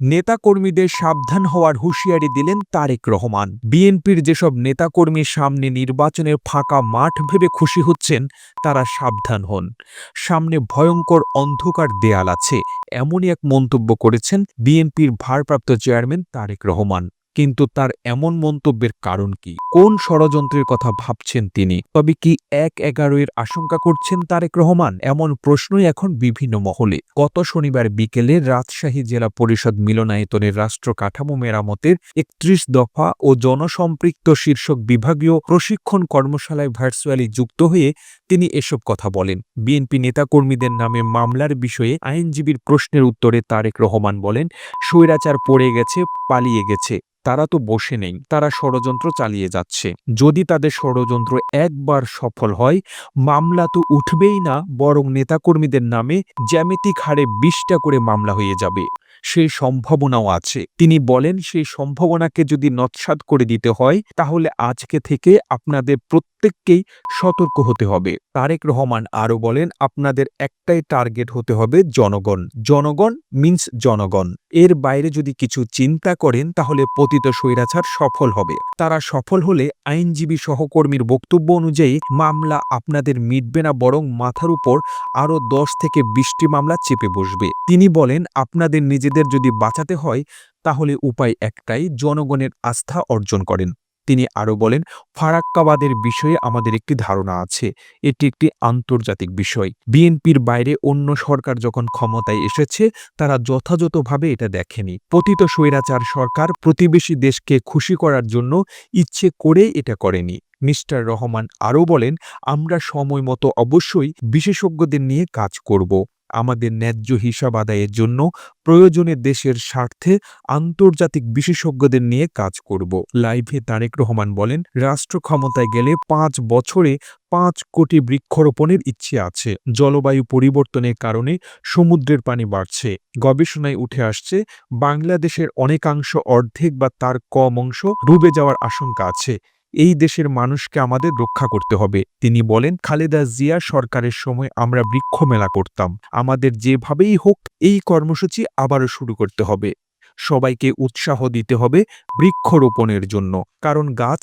নেতাকর্মীদের সাবধান হওয়ার হুঁশিয়ারি দিলেন তারেক রহমান। বিএনপির যেসব নেতাকর্মীর সামনে নির্বাচনের ফাঁকা মাঠ ভেবে খুশি হচ্ছেন, তারা সাবধান হন। সামনে ভয়ঙ্কর অন্ধকার দেয়াল আছে, এমনই এক মন্তব্য করেছেন বিএনপির ভারপ্রাপ্ত চেয়ারম্যান তারেক রহমান। কিন্তু তার এমন মন্তব্যের কারণ কি? কোন ষড়যন্ত্রের কথা ভাবছেন তিনি? তবে কি এক এগারোয়ের আশঙ্কা করছেন তারেক রহমান? এমন প্রশ্নই এখন বিভিন্ন মহলে। গত শনিবার বিকেলে রাজশাহী জেলা পরিষদ মিলনায়তনের রাষ্ট্র কাঠামো মেরামতের একত্রিশ দফা ও জনসম্পৃক্ত শীর্ষক বিভাগীয় প্রশিক্ষণ কর্মশালায় ভার্চুয়ালি যুক্ত হয়ে তিনি এসব কথা বলেন। বিএনপি নেতাকর্মীদের নামে মামলার বিষয়ে আইনজীবীর প্রশ্নের উত্তরে তারেক রহমান বলেন, স্বৈরাচার পড়ে গেছে পালিয়ে গেছে। তারা তো বসে নেই, তারা ষড়যন্ত্র চালিয়ে যাচ্ছে। যদি তাদের ষড়যন্ত্র একবার সফল হয়, মামলা তো উঠবেই না, বরং নেতাকর্মীদের নামে জ্যামিতিক হারে বিশটা করে মামলা হয়ে যাবে। সেই সম্ভাবনাও আছে। তিনি বলেন, সেই সম্ভাবনাকে যদি নৎসাৎ করে দিতে হয়, তাহলে আজকে থেকে আপনাদের প্রত্যেককেই সতর্ক হতে হবে। তারেক রহমান আরও বলেন, আপনাদের একটাই টার্গেট হতে হবে জনগণ। জনগণ মিন্স জনগণ। এর বাইরে যদি কিছু চিন্তা করেন, তাহলে পতিত স্বৈরাচার সফল হবে। তারা সফল হলে আইনজীবী সহকর্মীর বক্তব্য অনুযায়ী মামলা আপনাদের মিটবে না, বরং মাথার উপর আরও দশ থেকে বিশটি মামলা চেপে বসবে। তিনি বলেন, আপনাদের নিজেদের যদি বাঁচাতে হয়, তাহলে উপায় একটাই, জনগণের আস্থা অর্জন করেন। তিনি আরও বলেন, ফারাক্কাবাদের বিষয়ে আমাদের একটি ধারণা আছে। এটি একটি আন্তর্জাতিক বিষয়। বিএনপির বাইরে অন্য সরকার যখন ক্ষমতায় এসেছে, তারা যথাযথভাবে এটা দেখেনি। পতিত স্বৈরাচার সরকার প্রতিবেশী দেশকে খুশি করার জন্য ইচ্ছে করে এটা করেনি। মিস্টার রহমান আরও বলেন, আমরা সময় মতো অবশ্যই বিশেষজ্ঞদের নিয়ে কাজ করব। আমাদের ন্যায্য হিসাব আদায়ের জন্য প্রয়োজনে দেশের স্বার্থে আন্তর্জাতিক বিশেষজ্ঞদের নিয়ে কাজ করব। লাইভে তারেক রহমান বলেন, রাষ্ট্র ক্ষমতায় গেলে পাঁচ বছরে পাঁচ কোটি বৃক্ষরোপণের ইচ্ছে আছে। জলবায়ু পরিবর্তনের কারণে সমুদ্রের পানি বাড়ছে। গবেষণায় উঠে আসছে, বাংলাদেশের অনেকাংশ অর্ধেক বা তার কম অংশ ডুবে যাওয়ার আশঙ্কা আছে। এই দেশের মানুষকে আমাদের রক্ষা করতে হবে। তিনি বলেন, খালেদা জিয়া সরকারের সময় আমরা বৃক্ষ মেলা করতাম। আমাদের যেভাবেই হোক, এই কর্মসূচি আবারও শুরু করতে হবে। সবাইকে উৎসাহ দিতে হবে বৃক্ষরোপণের জন্য। কারণ গাছ